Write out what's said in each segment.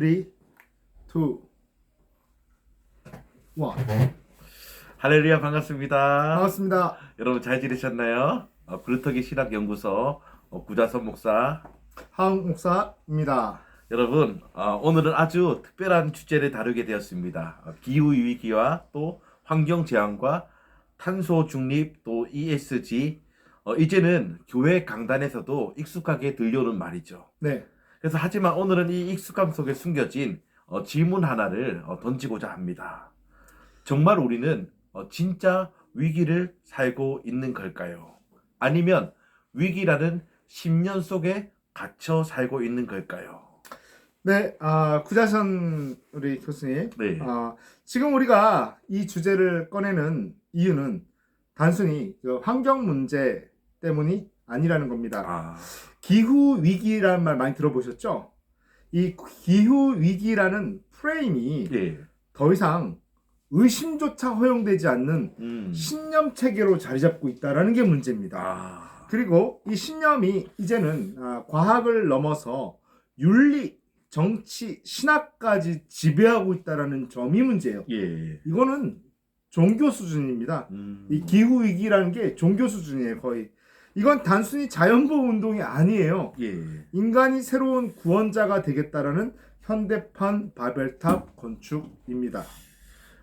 3, 2, 1. 할렐루야 반갑습니다. 반갑습니다. 여러분 잘 지내셨나요? 어, 그루터기 신학연구소 어, 구자선 목사. 하웅 목사입니다. 여러분 어, 오늘은 아주 특별한 주제를 다루게 되었습니다. 어, 기후 위기와 또 환경 재앙과 탄소 중립 또 ESG 어, 이제는 교회 강단에서도 익숙하게 들려오는 말이죠. 네, 그래서 하지만 오늘은 이 익숙함 속에 숨겨진 어, 질문 하나를 어, 던지고자 합니다. 정말 우리는 어, 진짜 위기를 살고 있는 걸까요? 아니면 위기라는 10년 속에 갇혀 살고 있는 걸까요? 네, 아, 구자선 우리 교수님. 네. 아, 지금 우리가 이 주제를 꺼내는 이유는 단순히 그 환경 문제 때문이 아니라는 겁니다. 아, 기후 위기라는 말 많이 들어보셨죠? 이 기후 위기라는 프레임이 예. 더 이상 의심조차 허용되지 않는 음. 신념 체계로 자리 잡고 있다라는 게 문제입니다. 아, 그리고 이 신념이 이제는 아, 과학을 넘어서 윤리, 정치, 신학까지 지배하고 있다라는 점이 문제예요. 예. 이거는 종교 수준입니다. 음. 이 기후 위기라는 게 종교 수준이에요, 거의. 이건 단순히 자연보호 운동이 아니에요. 예. 인간이 새로운 구원자가 되겠다라는 현대판 바벨탑 건축입니다.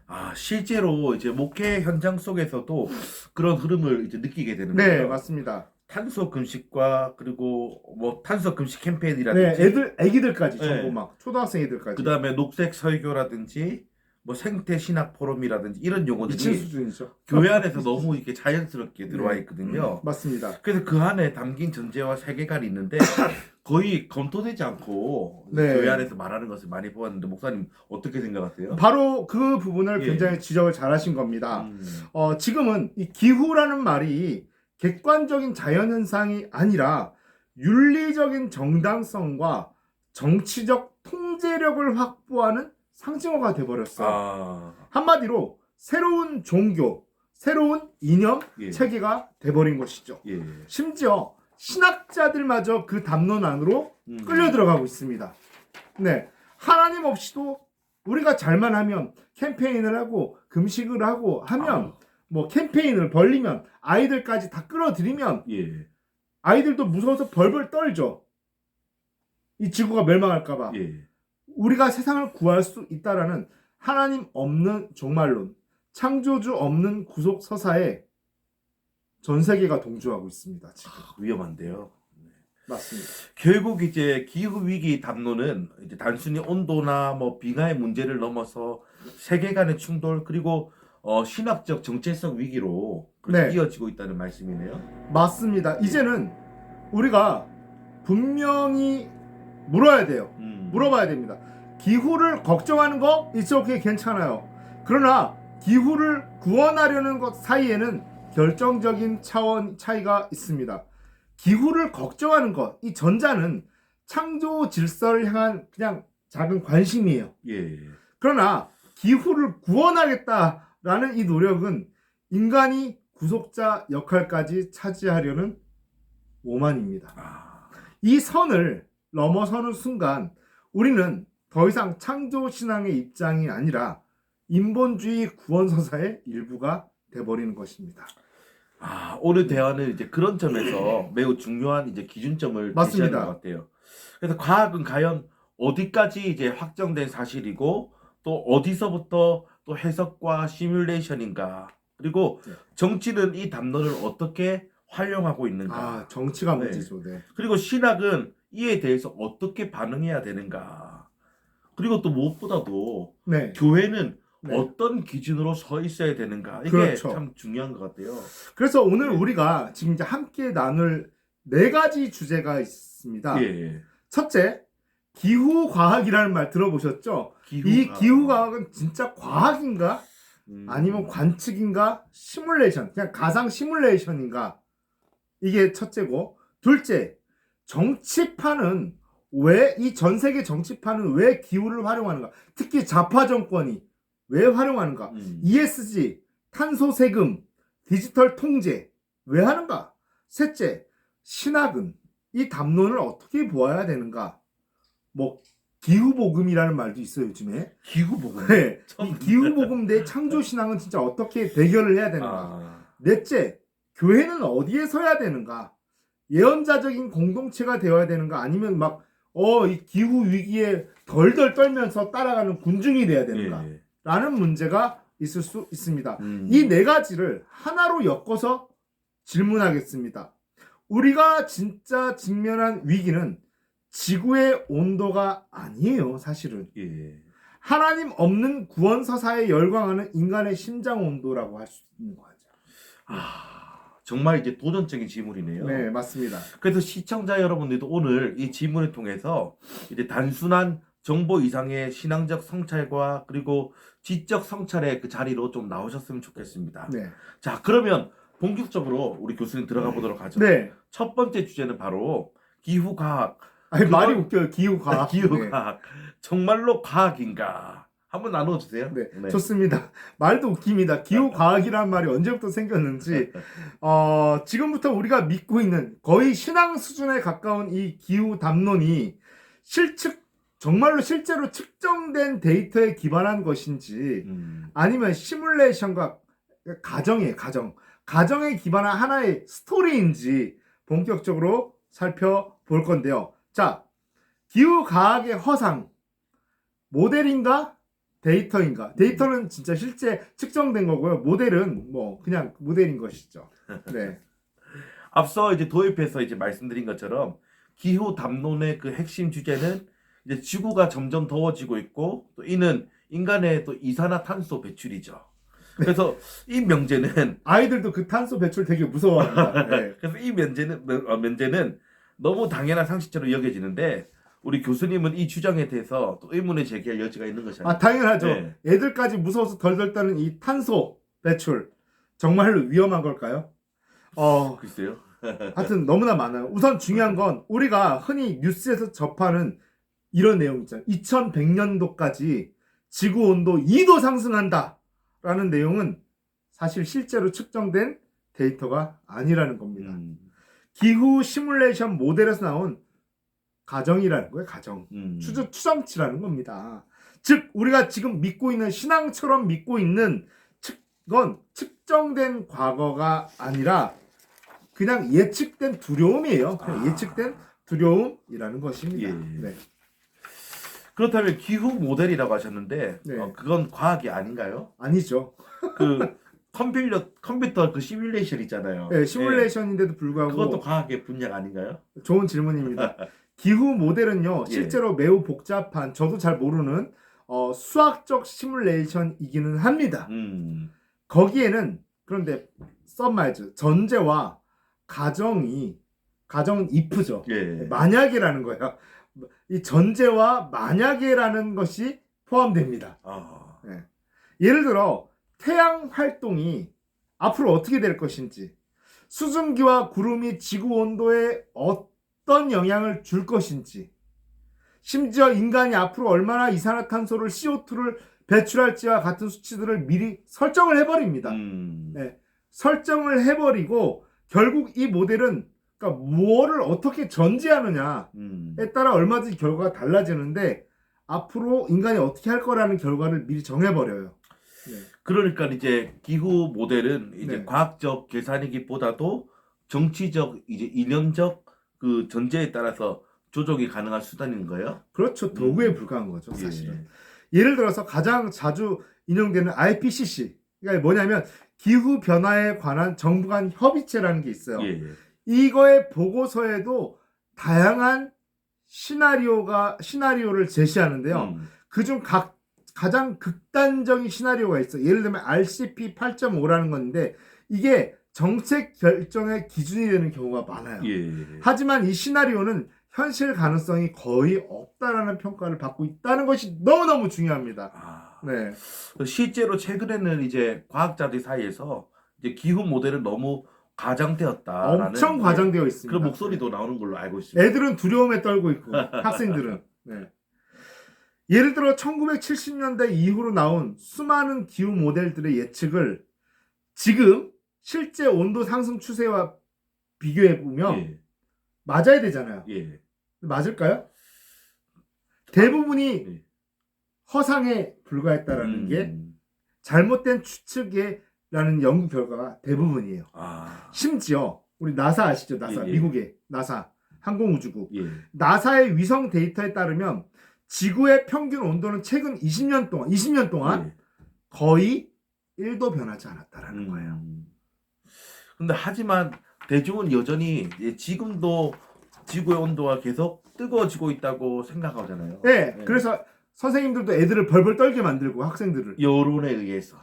아, 실제로 이제 목회 현장 속에서도 그런 흐름을 이제 느끼게 되는 네, 거예요. 맞습니다. 탄소 금식과 그리고 뭐 탄소 금식 네, 캠페인이라든지 애들, 애기들까지 네. 전부 막 초등학생 애들까지. 그다음에 녹색 설교라든지 뭐 생태 신학 포럼이라든지 이런 미친 용어들이 수준이죠. 교회 안에서 너무 이렇게 자연스럽게 들어와 네. 있거든요. 맞습니다. 그래서 그 안에 담긴 전제와 세계관이 있는데 거의 검토되지 않고 네. 교회 안에서 말하는 것을 많이 보았는데 목사님 어떻게 생각하세요? 바로 그 부분을 예. 굉장히 지적을 잘 하신 겁니다. 음, 어, 지금은 이 기후라는 말이 객관적인 자연현상이 아니라 윤리적인 정당성과 정치적 통제력을 확보하는 상징어가 돼버렸어요. 아, 한마디로 새로운 종교, 새로운 이념 예. 체계가 돼버린 것이죠. 예. 심지어 신학자들마저 그 담론 안으로 음. 끌려 들어가고 있습니다. 네. 하나님 없이도 우리가 잘만 하면 캠페인을 하고 금식을 하고 하면 아, 뭐 캠페인을 벌리면 아이들까지 다 끌어들이면 예. 아이들도 무서워서 벌벌 떨죠. 이 지구가 멸망할까봐. 예. 우리가 세상을 구할 수 있다라는 하나님 없는 종말론, 창조주 없는 구속 서사에 전 세계가 동조하고 있습니다. 지금 위험한데요. 맞습니다. 결국 이제 기후 위기 담론은 이제 단순히 온도나 뭐 빙하의 문제를 넘어서 세계 간의 충돌 그리고 어, 신학적 정체성 위기로 네. 이어지고 있다는 말씀이네요. 맞습니다. 이제는 우리가 분명히 물어야 돼요. 음. 물어봐야 됩니다. 기후를 걱정하는 거 이렇게 괜찮아요. 그러나 기후를 구원하려는 것 사이에는 결정적인 차원 차이가 있습니다. 기후를 걱정하는 것, 이 전자는 창조 질서를 향한 그냥 작은 관심이에요. 예. 그러나 기후를 구원하겠다라는 이 노력은 인간이 구속자 역할까지 차지하려는 오만입니다. 아, 이 선을 넘어서는 순간 우리는 더 이상 창조 신앙의 입장이 아니라 인본주의 구원서사의 일부가 돼버리는 것입니다. 아, 오늘 대화는 이제 그런 점에서 매우 중요한 이제 기준점을 맞습니다. 제시하는 것 같아요. 그래서 과학은 과연 어디까지 이제 확정된 사실이고 또 어디서부터 또 해석과 시뮬레이션인가 그리고 네. 정치는 이 담론을 어떻게 활용하고 있는가 아 정치가 네. 문제죠. 네. 그리고 신학은 이에 대해서 어떻게 반응해야 되는가 그리고 또 무엇보다도 네. 교회는 네. 어떤 기준으로 서 있어야 되는가 이게 그렇죠. 참 중요한 것 같아요. 그래서 오늘 네. 우리가 지금 이제 함께 나눌 네 가지 주제가 있습니다. 예. 첫째, 기후 과학이라는 말 들어보셨죠? 기후 이 과학. 기후 과학은 진짜 과학인가? 음. 아니면 관측인가? 시뮬레이션, 그냥 가상 시뮬레이션인가? 이게 첫째고, 둘째, 정치판은 왜, 이 전 세계 정치판은 왜 기후를 활용하는가? 특히 좌파 정권이 왜 활용하는가? 음. ESG, 탄소 세금, 디지털 통제, 왜 하는가? 셋째, 신학은 이 담론을 어떻게 보아야 되는가? 뭐, 기후복음이라는 말도 있어요 요즘에. 기후 보고. 네. 이 기후복음 대 창조 신앙은 진짜 어떻게 대결을 해야 되는가. 아, 넷째, 교회는 어디에 서야 되는가? 예언자적인 공동체가 되어야 되는가? 아니면 막, 어, 이 기후 위기에 덜덜 떨면서 따라가는 군중이 돼야 되는가? 예. 라는 문제가 있을 수 있습니다. 음. 이네 가지를 하나로 엮어서 질문하겠습니다. 우리가 진짜 직면한 위기는 지구의 온도가 아니에요, 사실은. 예. 하나님 없는 구원 서사에 열광하는 인간의 심장 온도라고 할 수 있는 거죠. 아, 정말 이제 도전적인 질문이네요. 네, 맞습니다. 그래서 시청자 여러분들도 오늘 이 질문을 통해서 이제 단순한 정보 이상의 신앙적 성찰과 그리고 지적 성찰의 그 자리로 좀 나오셨으면 좋겠습니다. 네. 자, 그러면 본격적으로 우리 교수님 들어가 보도록 하죠. 네. 첫 번째 주제는 바로 기후 과학. 아니, 그건- 말이 웃겨요. 기후 과학. 기후 네. 과학. 정말로 과학인가? 한번 나눠 주세요. 네, 좋습니다. 말도 웃깁니다. 기후 과학이라는 말이 언제부터 생겼는지, 네. 어, 지금부터 우리가 믿고 있는 거의 신앙 수준에 가까운 이 기후 담론이 실측, 정말로 실제로 측정된 데이터에 기반한 것인지, 음. 아니면 시뮬레이션과 가정이에요, 가정. 가정에 기반한 하나의 스토리인지 본격적으로 살펴볼 건데요. 자, 기후 과학의 허상. 모델인가? 데이터인가? 데이터는 진짜 실제 측정된 거고요. 모델은 뭐 그냥 모델인 것이죠. 네. 앞서 이제 도입해서 이제 말씀드린 것처럼 기후 담론의 그 핵심 주제는 이제 지구가 점점 더워지고 있고 또 이는 인간의 또 이산화탄소 배출이죠. 그래서 이 명제는 아이들도 그 탄소 배출 되게 무서워합니다. 네. 그래서 이 면제는 어, 면제는 너무 당연한 상식처럼 여겨지는데 우리 교수님은 이 주장에 대해서 또 의문을 제기할 여지가 있는 것이 아, 아니에요. 당연하죠. 네. 애들까지 무서워서 덜덜 떠는 이 탄소 배출. 정말로 위험한 걸까요? 어, 글쎄요. 하여튼 너무나 많아요. 우선 중요한 건 우리가 흔히 뉴스에서 접하는 이런 내용 있잖아요. 2100년도까지 지구 온도 2도 상승한다. 라는 내용은 사실 실제로 측정된 데이터가 아니라는 겁니다. 음, 기후 시뮬레이션 모델에서 나온 가정이라는 거예요, 가정. 음. 추정, 추정치라는 겁니다. 즉, 우리가 지금 믿고 있는 신앙처럼 믿고 있는 측, 건 측정된 과거가 아니라 그냥 예측된 두려움이에요. 그냥 아. 예측된 두려움이라는 것입니다. 예. 네. 그렇다면 기후 모델이라고 하셨는데 네. 어, 그건 과학이 아닌가요? 아니죠. 그 컴퓨터 컴퓨터 그 시뮬레이션 있잖아요. 네, 시뮬레이션인데도 예. 불구하고 그것도 과학의 분야가 아닌가요? 좋은 질문입니다. 기후 모델은요, 예. 실제로 매우 복잡한, 저도 잘 모르는 어, 수학적 시뮬레이션이기는 합니다. 음. 거기에는 그런데 썸마이즈 전제와 가정이 가정은 if죠. 예. 만약이라는 거예요. 이 전제와 만약이라는 것이 포함됩니다. 아. 예를 들어 태양 활동이 앞으로 어떻게 될 것인지, 수증기와 구름이 지구 온도에 어떤 영향을 줄 것인지, 심지어 인간이 앞으로 얼마나 이산화탄소를 CO2를 배출할지와 같은 수치들을 미리 설정을 해버립니다. 음. 네. 설정을 해버리고 결국 이 모델은 그러니까 무엇을 어떻게 전제하느냐에 음. 따라 얼마든지 결과가 달라지는데 앞으로 인간이 어떻게 할 거라는 결과를 미리 정해버려요. 네. 그러니까 이제 기후 모델은 이제 네. 과학적 계산이기보다도 정치적 이제 이념적 그 전제에 따라서 조정이 가능한 수단인 거예요. 그렇죠. 도구에 음. 불과한 거죠, 사실은. 예. 예를 들어서 가장 자주 인용되는 IPCC. 그러니까 뭐냐면 기후 변화에 관한 정부 간 협의체라는 게 있어요. 예. 이거의 보고서에도 다양한 시나리오가 시나리오를 제시하는데요. 음. 그중 각 가장 극단적인 시나리오가 있어. 요 예를 들면 RCP 8.5라는 건데 이게 정책 결정의 기준이 되는 경우가 많아요. 예. 하지만 이 시나리오는 현실 가능성이 거의 없다라는 평가를 받고 있다는 것이 너무너무 중요합니다. 아. 네. 실제로 최근에는 이제 과학자들 사이에서 이제 기후 모델은 너무 과장되었다라는 엄청 과장되어 있습니다. 그런 목소리도 나오는 걸로 알고 있습니다. 애들은 두려움에 떨고 있고 학생들은 네. 예를 들어 1970년대 이후로 나온 수많은 기후 모델들의 예측을 지금 실제 온도 상승 추세와 비교해 보면 예. 맞아야 되잖아요. 예. 맞을까요? 대부분이 네. 허상에 불과했다라는 음. 게 잘못된 추측이라는 연구 결과가 대부분이에요. 아, 심지어 우리 나사 아시죠? 나사 예, 예. 미국의 나사 항공우주국 예. 나사의 위성 데이터에 따르면 지구의 평균 온도는 최근 20년 동안 20년 동안 예. 거의 1도 변하지 않았다라는 음. 거예요. 근데 하지만 대중은 여전히 예, 지금도 지구의 온도가 계속 뜨거워지고 있다고 생각하잖아요. 네, 네. 그래서 선생님들도 애들을 벌벌 떨게 만들고 학생들을 여론에 의해서.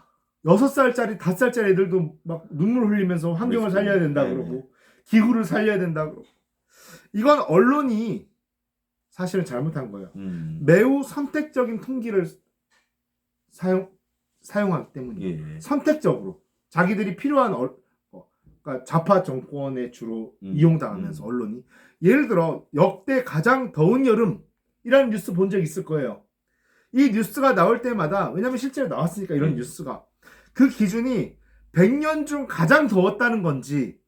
여섯 살짜리 다섯 살짜리 애들도 막 눈물 흘리면서 환경을. 살려야 된다 네, 그러고 기후를 살려야 된다 그러고 이건 언론이 사실은 잘못한 거예요. 음. 매우 선택적인 통기를 사용 사용하기 때문이에요. 예. 선택적으로 자기들이 필요한 얼, 어, 그러니까 좌파 정권에 주로 음, 이용당하면서 음. 언론이 예를 들어 역대 가장 더운 여름이라는 뉴스 본 적 있을 거예요. 이 뉴스가 나올 때마다 왜냐하면 실제로 나왔으니까 이런 음. 뉴스가 그 기준이 100년 중 가장 더웠다는 건지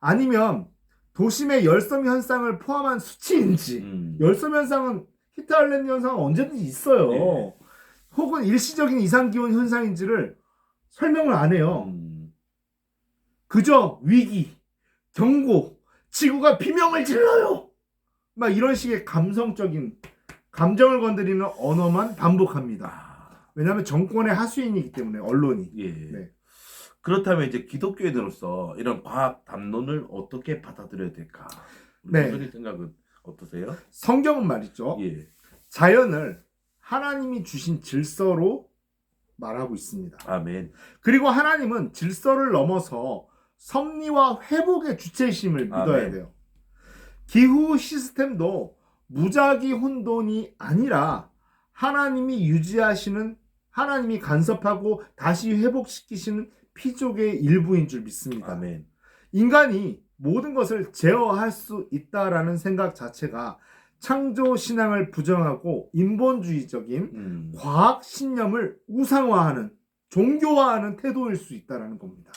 아니면 도심의 열섬 현상을 포함한 수치인지 음. 열섬 현상은 히트알렌 현상은 언제든지 있어요. 네. 혹은 일시적인 이상 기온 현상인지를 설명을 안 해요. 음. 그저 위기, 경고, 지구가 비명을 질러요. 막 이런 식의 감성적인 감정을 건드리는 언어만 반복합니다. 아, 왜냐하면 정권의 하수인이기 때문에 언론이. 예. 네. 그렇다면 이제 기독교인으로서 이런 과학 담론을 어떻게 받아들여야 될까? 네. 교수님 생각은 어떠세요? 성경은 말이죠. 예. 자연을 하나님이 주신 질서로 말하고 있습니다. 아멘. 그리고 하나님은 질서를 넘어서 섭리와 회복의 주체심을 믿어야 아멘. 돼요. 기후 시스템도 무작위 혼돈이 아니라 하나님이 유지하시는 하나님이 간섭하고 다시 회복시키시는 피족의 일부인 줄 믿습니다. 아멘. 인간이 모든 것을 제어할 수 있다라는 생각 자체가 창조 신앙을 부정하고 인본주의적인 음. 과학 신념을 우상화하는 종교화하는 태도일 수 있다라는 겁니다.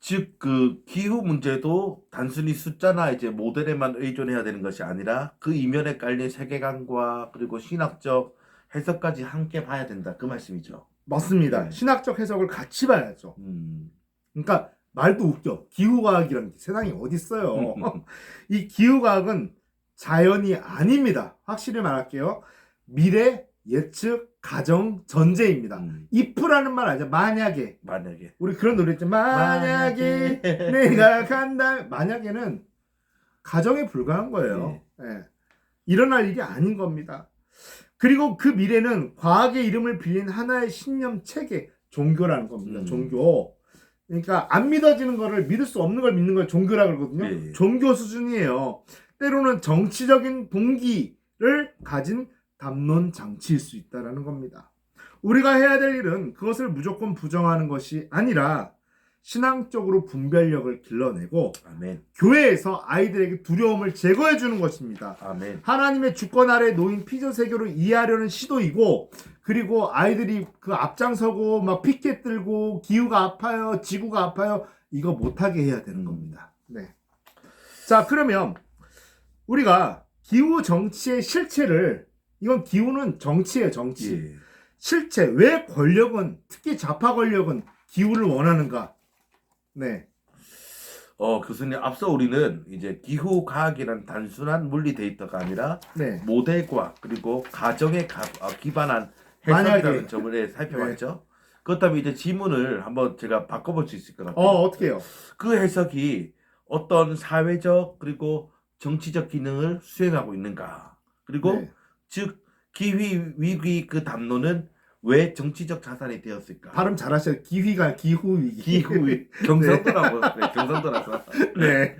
즉 그 기후 문제도 단순히 숫자나 이제 모델에만 의존해야 되는 것이 아니라 그 이면에 깔린 세계관과 그리고 신학적 해석까지 함께 봐야 된다 그 말씀이죠. 맞습니다. 네. 신학적 해석을 같이 봐야죠. 음. 그러니까 말도 웃겨. 기후과학이라는 게 세상에 어디 있어요. 이 기후과학은 자연이 아닙니다. 확실히 말할게요. 미래, 예측, 가정, 전제입니다. 음. if라는 말 알죠? 만약에. 만약에 우리 그런 노래 있죠. 만약에 내가 간다. 만약에는 가정에 불과한 거예요. 예. 일어날 일이 아닌 겁니다. 그리고 그 미래는 과학의 이름을 빌린 하나의 신념 체계, 종교라는 겁니다. 음. 종교. 그러니까 안 믿어지는 거를 믿을 수 없는 걸 믿는 걸 종교라 그러거든요. 예. 종교 수준이에요. 때로는 정치적인 동기를 가진 담론 장치일 수 있다라는 겁니다. 우리가 해야 될 일은 그것을 무조건 부정하는 것이 아니라 신앙적으로 분별력을 길러내고 아멘. 교회에서 아이들에게 두려움을 제거해 주는 것입니다. 아멘. 하나님의 주권 아래 놓인 피조 세계를 이해하려는 시도이고 그리고 아이들이 그 앞장서고 막 피켓 들고 기후가 아파요, 지구가 아파요 이거 못하게 해야 되는 겁니다. 네. 자 그러면 우리가 기후 정치의 실체를 이건 기후는 정치예요, 정치. 예. 실체 왜 권력은 특히 좌파 권력은 기후를 원하는가? 네. 어 교수님 앞서 우리는 이제 기후 과학이란 단순한 물리 데이터가 아니라 네. 모델 과학 그리고 가정에 가, 어, 기반한 해석이라는. 점을 예, 살펴봤죠. 그렇다면 이제 지문을 한번 제가 바꿔볼 수 있을 것 같아요. 어, 어떻게 해요? 그 해석이 어떤 사회적 그리고 정치적 기능을 수행하고 있는가? 그리고 네. 즉 기후 위기 그 담론은 왜 정치적 자산이 되었을까? 발음 잘하셔요. 기휘가 기후 위기. 기후 위 경상도라고 네, 경상도라서 네.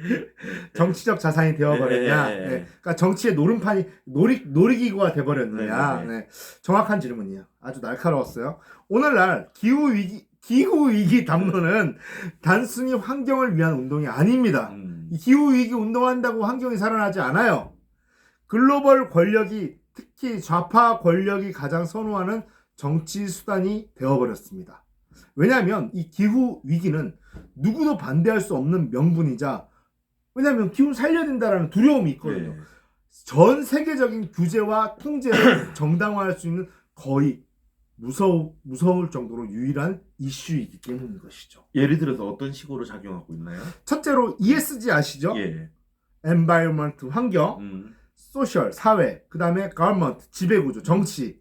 정치적 자산이 되어버렸냐. 네, 네, 네. 네. 그러니까 정치의 노름판이 놀이, 놀이기구가 돼버렸느냐. 네, 네, 네. 정확한 질문이에요. 아주 날카로웠어요. 오늘날 기후 위기 기후 위기 담론은 단순히 환경을 위한 운동이 아닙니다. 음, 이 기후 위기 운동한다고 환경이 살아나지 않아요. 글로벌 권력이 특히 좌파 권력이 가장 선호하는 정치 수단이 되어버렸습니다. 왜냐하면 이 기후 위기는 누구도 반대할 수 없는 명분이자 왜냐하면 기후 살려야 된다라는 두려움이 있거든요. 네. 전 세계적인 규제와 통제를 정당화할 수 있는 거의 무서우, 무서울 정도로 유일한 이슈이기 때문인 것이죠. 예를 들어서 어떤 식으로 작용하고 있나요? 첫째로 ESG 아시죠? 예. environment 환경, 음. Social 사회, 그 다음에 government 지배구조, 정치,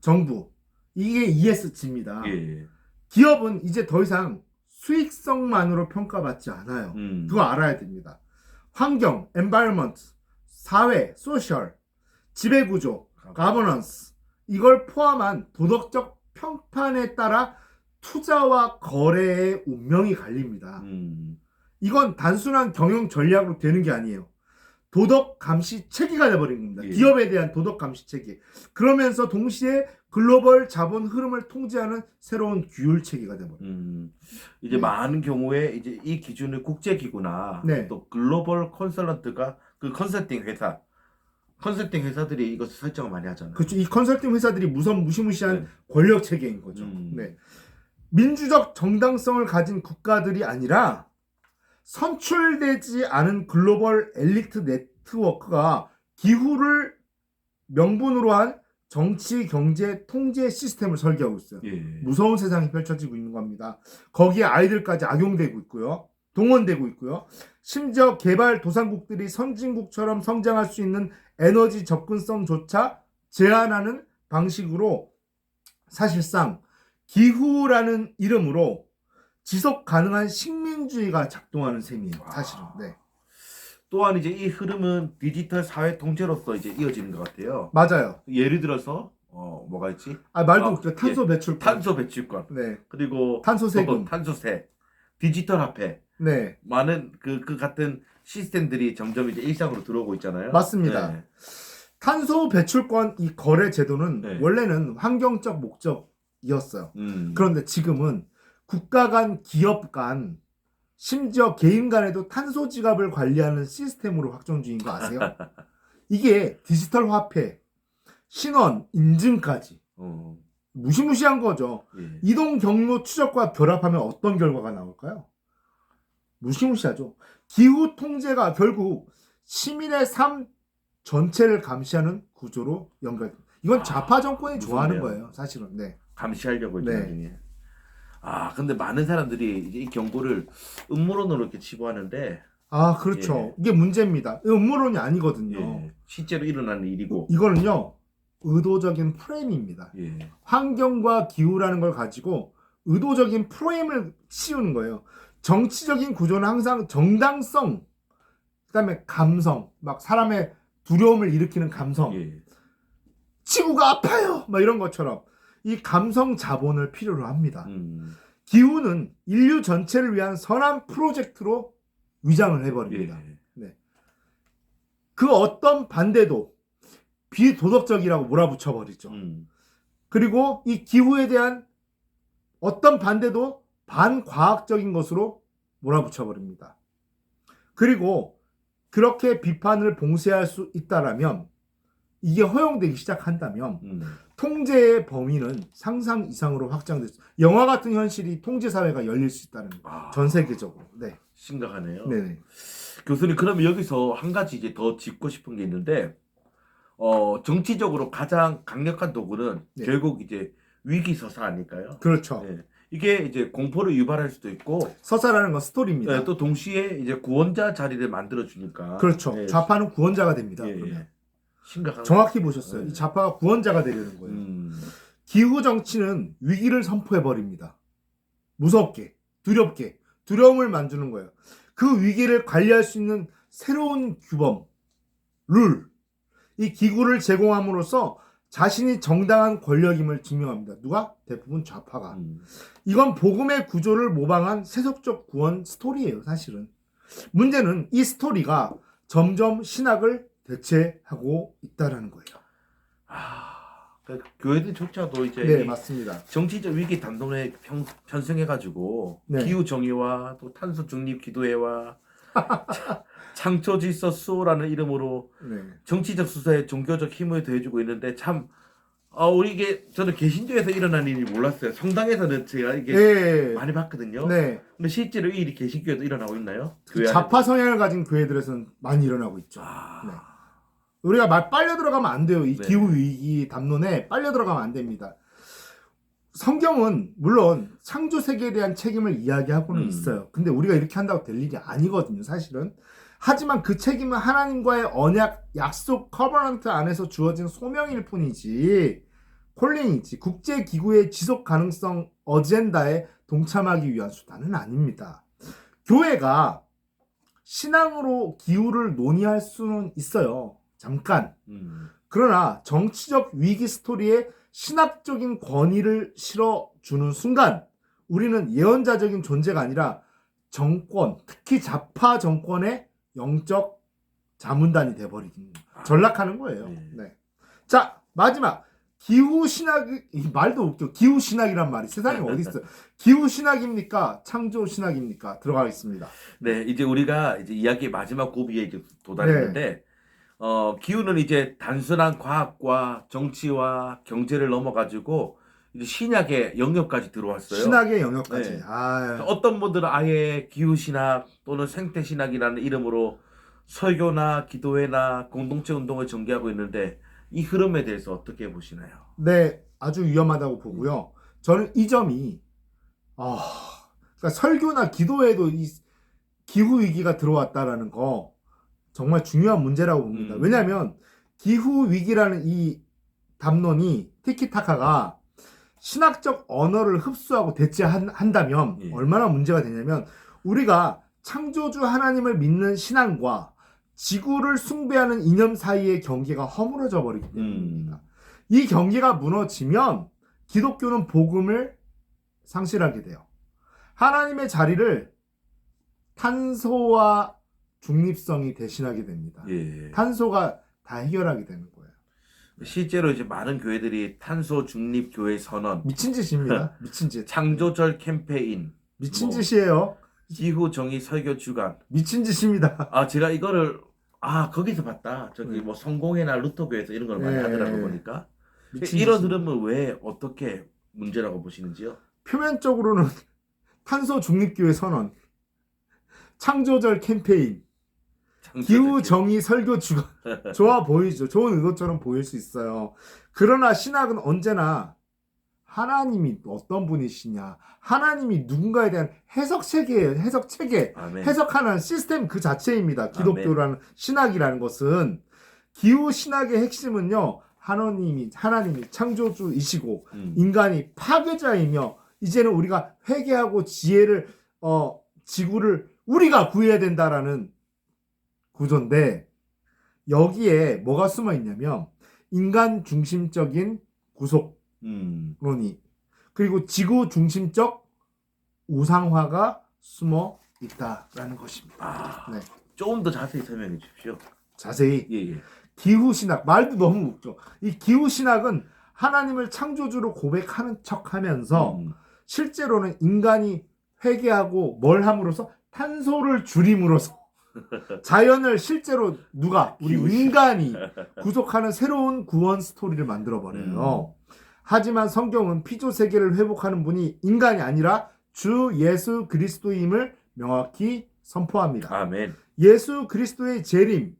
정부 이게 ESG입니다. 예. 기업은 이제 더 이상 수익성만으로 평가받지 않아요. 음. 그거 알아야 됩니다. 환경, environment, 사회, social, 지배구조, governance 이걸 포함한 도덕적 평판에 따라 투자와 거래의 운명이 갈립니다. 음. 이건 단순한 경영 전략으로 되는 게 아니에요. 도덕 감시 체계가 돼버린 겁니다. 예. 기업에 대한 도덕 감시 체계. 그러면서 동시에 글로벌 자본 흐름을 통제하는 새로운 규율 체계가 돼버려요. 음. 이제 네. 많은 경우에 이제 이 기준을 국제 기구나 네. 또 글로벌 컨설런트가 그 컨설팅 회사 컨설팅 회사들이 이것을 설정을 많이 하잖아요. 그렇죠. 이 컨설팅 회사들이 무선 무시무시한 네. 권력 체계인 거죠. 음. 네. 민주적 정당성을 가진 국가들이 아니라 선출되지 않은 글로벌 엘리트 네트워크가 기후를 명분으로 한 정치, 경제, 통제 시스템을 설계하고 있어요. 예. 무서운 세상이 펼쳐지고 있는 겁니다. 거기에 아이들까지 악용되고 있고요. 동원되고 있고요. 심지어 개발 도상국들이 선진국처럼 성장할 수 있는 에너지 접근성조차 제한하는 방식으로 사실상 기후라는 이름으로 지속 가능한 식민주의가 작동하는 셈이에요. 사실은. 네. 또한 이제 이 흐름은 디지털 사회 통제로서 이제 이어지는 것 같아요. 맞아요. 예를 들어서 어 뭐가 있지? 아 말도 아, 웃겨. 탄소 배출. 탄소 배출권 네. 그리고 탄소 세금. 뭐 탄소세, 디지털 화폐 네. 많은 그 그 같은 시스템들이 점점 이제 일상으로 들어오고 있잖아요. 맞습니다. 네. 탄소 배출권 이 거래 제도는 네. 원래는 환경적 목적이었어요. 음. 그런데 지금은 국가 간, 기업 간, 심지어 개인 간에도 탄소 지갑을 관리하는 시스템으로 확정 중인 거 아세요? 이게 디지털 화폐, 신원, 인증까지 어, 무시무시한 거죠. 예. 이동 경로 추적과 결합하면 어떤 결과가 나올까요? 무시무시하죠. 기후 통제가 결국 시민의 삶 전체를 감시하는 구조로 연결됩니다. 이건 좌파 정권이 좋아하는 무섭네요. 거예요, 사실은. 네. 감시하려고 이제 네. 나중에. 아 근데 많은 사람들이 이제 이 경고를 음모론으로 이렇게 치부하는데 아, 그렇죠. 예. 이게 문제입니다. 이거 음모론이 아니거든요. 예, 실제로 일어나는 일이고. 이거는요, 의도적인 프레임입니다. 예. 환경과 기후라는 걸 가지고 의도적인 프레임을 씌우는 거예요. 정치적인 구조는 항상 정당성, 그 다음에 감성, 막 사람의 두려움을 일으키는 감성, 예. 지구가 아파요! 막 이런 것처럼 이 감성 자본을 필요로 합니다. 음. 기후는 인류 전체를 위한 선한 프로젝트로 위장을 해버립니다. 예. 그 어떤 반대도 비도덕적이라고 몰아붙여버리죠. 음. 그리고 이 기후에 대한 어떤 반대도 반과학적인 것으로 몰아붙여버립니다. 그리고 그렇게 비판을 봉쇄할 수 있다라면 이게 허용되기 시작한다면 음. 통제의 범위는 상상 이상으로 확장됐어. 영화 같은 현실이 통제 사회가 열릴 수 있다는 거. 아, 전 세계적으로. 네. 심각하네요. 네. 교수님 그러면 여기서 한 가지 이제 더 짚고 싶은 게 있는데 어 정치적으로 가장 강력한 도구는 네. 결국 이제 위기 서사 아닐까요? 그렇죠. 네. 이게 이제 공포를 유발할 수도 있고 서사라는 건 스토리입니다. 네, 또 동시에 이제 구원자 자리를 만들어 주니까 그렇죠. 네. 좌파는 구원자가 됩니다. 예, 예. 심각한 정확히 보셨어요. 네. 이 좌파가 구원자가 되려는 거예요. 음. 기후 정치는 위기를 선포해 버립니다. 무섭게, 두렵게, 두려움을 만드는 거예요. 그 위기를 관리할 수 있는 새로운 규범, 룰, 이 기구를 제공함으로써 자신이 정당한 권력임을 증명합니다. 누가? 대부분 좌파가. 음. 이건 복음의 구조를 모방한 세속적 구원 스토리예요, 사실은. 문제는 이 스토리가 점점 신학을 대체하고 있다라는 거예요. 아, 그 교회들조차도 이제 네, 이 맞습니다. 정치적 위기 담론에 편, 편승해가지고 네. 기후 정의와 또 탄소 중립 기도회와 차- 창조 질서 수호라는 이름으로 네. 정치적 수사에 종교적 힘을 더해주고 있는데 참 아, 우리 이게 저는 개신교에서 일어난 일이 몰랐어요. 성당에서는 제가 이게 네. 많이 봤거든요. 네. 근데 실제로 이 일이 개신교에도 일어나고 있나요? 안에도? 좌파 성향을 가진 교회들에서는 많이 일어나고 있죠. 아, 네. 우리가 말 빨려 들어가면 안 돼요. 이 네. 기후 위기 담론에 빨려 들어가면 안 됩니다. 성경은 물론 창조 세계에 대한 책임을 이야기하고는 음. 있어요. 근데 우리가 이렇게 한다고 될 일이 아니거든요, 사실은. 하지만 그 책임은 하나님과의 언약, 약속, 커버넌트 안에서 주어진 소명일 뿐이지, 콜링이지, 국제 기구의 지속 가능성 어젠다에 동참하기 위한 수단은 아닙니다. 교회가 신앙으로 기후를 논의할 수는 있어요. 잠깐. 음. 그러나 정치적 위기 스토리에 신학적인 권위를 실어주는 순간 우리는 예언자적인 존재가 아니라 정권, 특히 좌파 정권의 영적 자문단이 돼버리는 전락하는 거예요. 네. 네. 자 마지막 기후 신학 이 말도 웃겨. 기후 신학이란 말이 세상에 어디 있어? 기후 신학입니까? 창조 신학입니까? 들어가겠습니다. 네, 이제 우리가 이제 이야기 마지막 고비에 이제 도달했는데, 어, 기후는 이제 단순한 과학과 정치와 경제를 넘어가지고 이제 신약의 영역까지 들어왔어요. 신학의 영역까지. 네. 아, 어떤 분들은 아예 기후 신학 또는 생태 신학이라는 이름으로 설교나 기도회나 공동체 운동을 전개하고 있는데 이 흐름에 대해서 어떻게 보시나요? 네, 아주 위험하다고 보고요. 저는 이 점이 아, 그러니까 설교나 기도에도 이 기후 위기가 들어왔다라는 거 정말 중요한 문제라고 봅니다. 음. 왜냐하면 기후 위기라는 이 담론이 티키타카가 신학적 언어를 흡수하고 대체한다면 예. 얼마나 문제가 되냐면 우리가 창조주 하나님을 믿는 신앙과 지구를 숭배하는 이념 사이의 경계가 허물어져 버리기 때문입니다. 이 경계가 무너지면 기독교는 복음을 상실하게 돼요. 하나님의 자리를 탄소와 중립성이 대신하게 됩니다. 예. 탄소가 다 해결하게 되는 거예요. 실제로 이제 많은 교회들이 탄소 중립 교회 선언, 미친 짓입니다. 미친 짓. 창조절 캠페인, 미친 뭐. 짓이에요. 기후 정의 설교 주간. 미친 짓입니다. 아 제가 이거를 아 거기서 봤다. 저기 네. 뭐 성공회나 루터교에서 이런 걸 많이 네. 하더라고 보니까. 미친 이런 짓입니다. 흐름은 왜 어떻게 문제라고 보시는지요? 표면적으로는 탄소 중립 교회 선언, 창조절 캠페인, 기후 정의 설교 주간 좋아 보이죠. 좋은 의도처럼 보일 수 있어요. 그러나 신학은 언제나 하나님이 어떤 분이시냐, 하나님이 누군가에 대한 해석 체계예요. 해석 체계. 아멘. 해석하는 시스템 그 자체입니다. 기독교라는 신학이라는 것은 기후 신학의 핵심은요. 하나님이 하나님이 창조주이시고 음. 인간이 파괴자이며 이제는 우리가 회개하고 지혜를 어 지구를 우리가 구해야 된다라는 구조인데 여기에 뭐가 숨어 있냐면 인간 중심적인 구속론이 음. 그리고 지구 중심적 우상화가 숨어 있다라는 것입니다. 아, 네. 조금 더 자세히 설명해 주십시오. 자세히 예, 예. 기후 신학 말도 너무 웃겨. 이 기후 신학은 하나님을 창조주로 고백하는 척하면서 음. 실제로는 인간이 회개하고 뭘 함으로써 탄소를 줄임으로써 자연을 실제로 누가 우리 인간이 구속하는 새로운 구원 스토리를 만들어 버려요. 하지만 성경은 피조 세계를 회복하는 분이 인간이 아니라 주 예수 그리스도임을 명확히 선포합니다. 아멘. 예수 그리스도의 재림,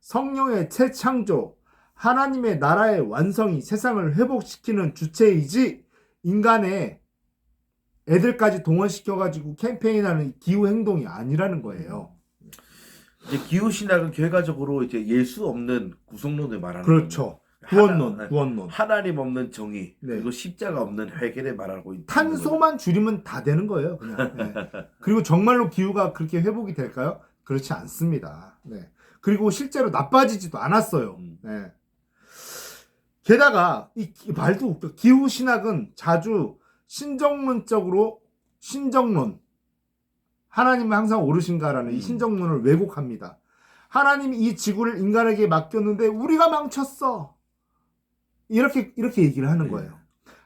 성령의 재창조, 하나님의 나라의 완성이 세상을 회복시키는 주체이지 인간의 애들까지 동원시켜가지고 캠페인하는 기후 행동이 아니라는 거예요. 이제 기후 신학은 결과적으로 이제 예수 없는 구속론을 말하는 그렇죠. 구원론, 하나, 구원론. 하나님 없는 정의 네. 그리고 십자가 없는 회개를 말하고 있는. 탄소만 줄이면 다 되는 거예요. 그냥. 네. 그리고 정말로 기후가 그렇게 회복이 될까요? 그렇지 않습니다. 네. 그리고 실제로 나빠지지도 않았어요. 음. 네. 게다가 이 기- 말도 웃겨. 기후 신학은 자주 신정론적으로 신정론 하나님은 항상 옳으신가라는 이 음. 신정론을 왜곡합니다. 하나님이 이 지구를 인간에게 맡겼는데 우리가 망쳤어. 이렇게 이렇게 얘기를 하는 네. 거예요.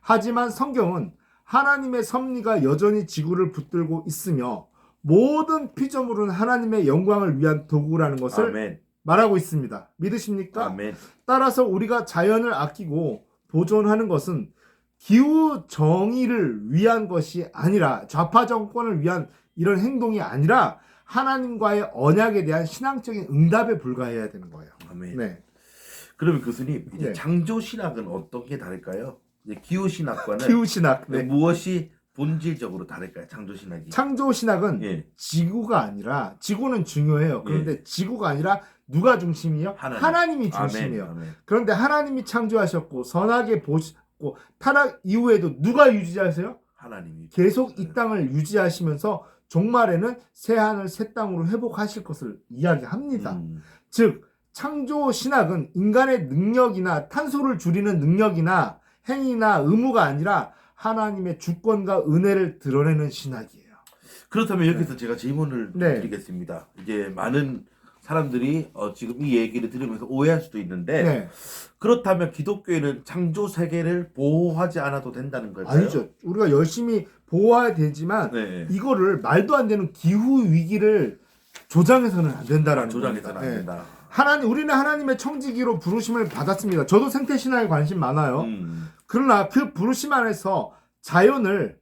하지만 성경은 하나님의 섭리가 여전히 지구를 붙들고 있으며 모든 피조물은 하나님의 영광을 위한 도구라는 것을 아멘. 말하고 있습니다. 믿으십니까? 아멘. 따라서 우리가 자연을 아끼고 보존하는 것은 기후 정의를 위한 것이 아니라 좌파 정권을 위한 이런 행동이 아니라 하나님과의 언약에 대한 신앙적인 응답에 불과해야 되는 거예요. 아멘. 네. 그러면 교수님 이제 네. 창조 신학은 어떤 게 다를까요? 이제 기후 신학과는 기후 신학. 네. 무엇이 본질적으로 다를까요? 창조 신학이. 창조 신학은 예. 지구가 아니라 지구는 중요해요. 그런데 지구가 아니라 누가 중심이요? 하나님. 이 중심이에요. 아멘, 아멘. 그런데 하나님이 창조하셨고 선하게 보시고 타락 이후에도 누가 유지하세요? 하나님이 계속 이 땅을 유지하시면서 종말에는 새 하늘 새 땅으로 회복하실 것을 이야기합니다. 음, 즉 창조 신학은 인간의 능력이나 탄소를 줄이는 능력이나 행위나 의무가 아니라 하나님의 주권과 은혜를 드러내는 신학이에요. 그렇다면 여기서 제가 질문을 네. 드리겠습니다. 이제 많은 사람들이 어, 지금 이 얘기를 들으면서 오해할 수도 있는데 네, 그렇다면 기독교회는 창조 세계를 보호하지 않아도 된다는 걸까요? 아니죠. 우리가 열심히 보호해야 되지만 네. 이거를 말도 안 되는 기후 위기를 조장해서는 안 된다라는 조장해서는 겁니다. 안 네. 된다. 하나님 우리는 하나님의 청지기로 부르심을 받았습니다. 저도 생태 신화에 관심 많아요. 음, 그러나 그 부르심 안에서 자연을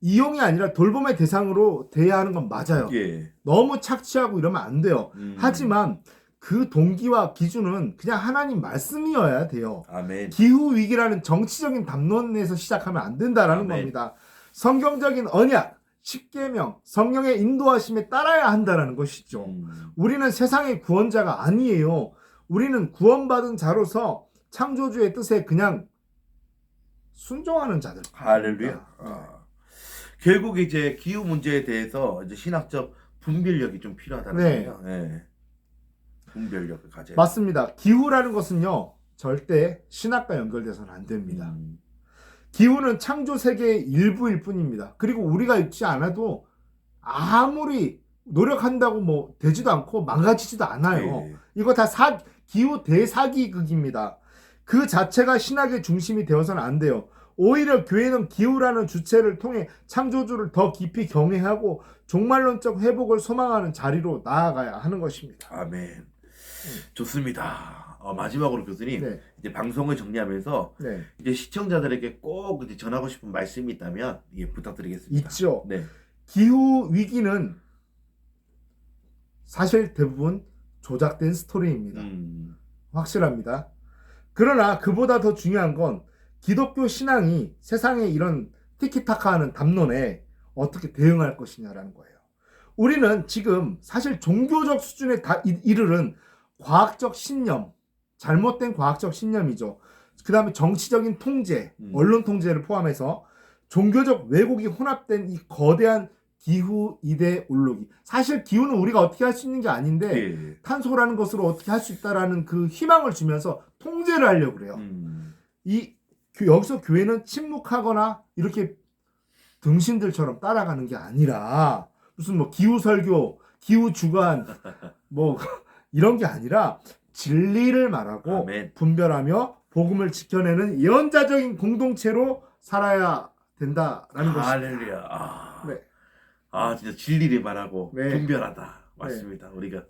이용이 아니라 돌봄의 대상으로 대해야 하는 건 맞아요. 예. 너무 착취하고 이러면 안 돼요. 음, 하지만 그 동기와 기준은 그냥 하나님 말씀이어야 돼요. 아멘. 기후 위기라는 정치적인 담론에서 시작하면 안 된다라는 아멘. 겁니다. 성경적인 언약, 십계명, 성령의 인도하심에 따라야 한다라는 것이죠. 음, 우리는 세상의 구원자가 아니에요. 우리는 구원받은 자로서 창조주의 뜻에 그냥 순종하는 자들. 할렐루야. 아. 결국 이제 기후 문제에 대해서 이제 신학적 분별력이 좀 필요하다는 네. 거예요. 예. 분별력을 가져야 맞습니다. 기후라는 것은요, 절대 신학과 연결돼서는 안 됩니다. 음, 기후는 창조 세계의 일부일 뿐입니다. 그리고 우리가 있지 않아도 아무리 노력한다고 뭐 되지도 않고 망가지지도 않아요. 예. 이거 다 사, 기후 대사기극입니다. 그 자체가 신학의 중심이 되어서는 안 돼요. 오히려 교회는 기후라는 주체를 통해 창조주를 더 깊이 경외하고 종말론적 회복을 소망하는 자리로 나아가야 하는 것입니다. 아멘. 좋습니다. 어, 마지막으로 교수님 네, 이제 방송을 정리하면서 네, 이제 시청자들에게 꼭 이제 전하고 싶은 말씀이 있다면 예, 부탁드리겠습니다. 있죠. 네. 기후 위기는 사실 대부분 조작된 스토리입니다. 음, 확실합니다. 그러나 그보다 더 중요한 건 기독교 신앙이 세상의 이런 티키타카하는 담론에 어떻게 대응할 것이냐라는 거예요. 우리는 지금 사실 종교적 수준에 다 이- 이르른 과학적 신념, 잘못된 과학적 신념이죠. 그 다음에 정치적인 통제, 음. 언론 통제를 포함해서 종교적 왜곡이 혼합된 이 거대한 기후 이데올로기. 사실 기후는 우리가 어떻게 할 수 있는 게 아닌데 예. 탄소라는 것으로 어떻게 할 수 있다라는 그 희망을 주면서 통제를 하려고 그래요. 음, 이 교- 여기서 교회는 침묵하거나 이렇게 등신들처럼 따라가는 게 아니라 무슨 뭐 기후 설교, 기후 주간 뭐 이런 게 아니라 진리를 말하고 아멘. 분별하며 복음을 지켜내는 예언자적인 공동체로 살아야 된다라는 것입니다. 할렐루야. 아, 네. 아 진짜 진리를 말하고 네. 분별하다. 맞습니다. 우리가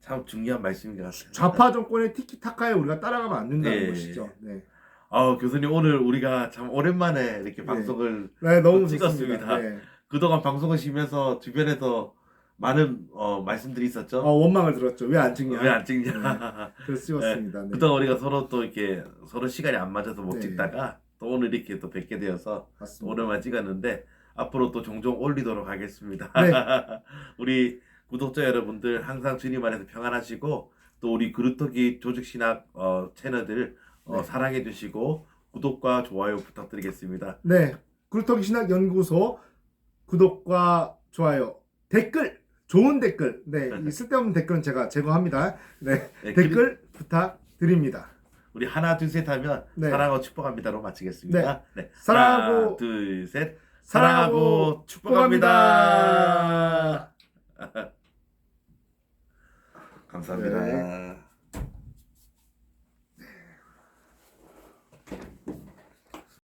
참 중요한 말씀인 것 같아요. 좌파 정권의 티키타카에 우리가 따라가면 안 된다는 네. 것이죠. 네. 아 교수님 오늘 우리가 참 오랜만에 이렇게 네. 방송을 네, 너무 찍었습니다. 네. 그동안 방송을 쉬면서 주변에서 많은 어, 말씀들이 있었죠. 어, 원망을 들었죠. 왜 안 찍냐? 왜 안 찍냐? 그래서 찍었습니다. 네. 그동안 우리가 서로 또 이렇게 서로 시간이 안 맞아서 못 네. 찍다가 또 오늘 이렇게 또 뵙게 되어서 또 맞습니다. 오랜만에 찍었는데 앞으로 또 종종 올리도록 하겠습니다. 네. 우리 구독자 여러분들 항상 주님 안에서 평안하시고 또 우리 그루터기 조직신학 어, 채널들 어, 네. 사랑해 주시고 구독과 좋아요 부탁드리겠습니다. 네. 구루터기 신학 연구소 구독과 좋아요, 댓글, 좋은 댓글. 네, 이 쓸데없는 댓글은 제가 제거합니다. 네, 네, 댓글 부탁드립니다. 우리 하나 둘 셋 하면 네. 사랑하고 축복합니다로 마치겠습니다. 네. 사랑하고 하나, 둘 셋. 사랑하고 사랑하고 축복합니다. 축복합니다. 감사합니다. 네.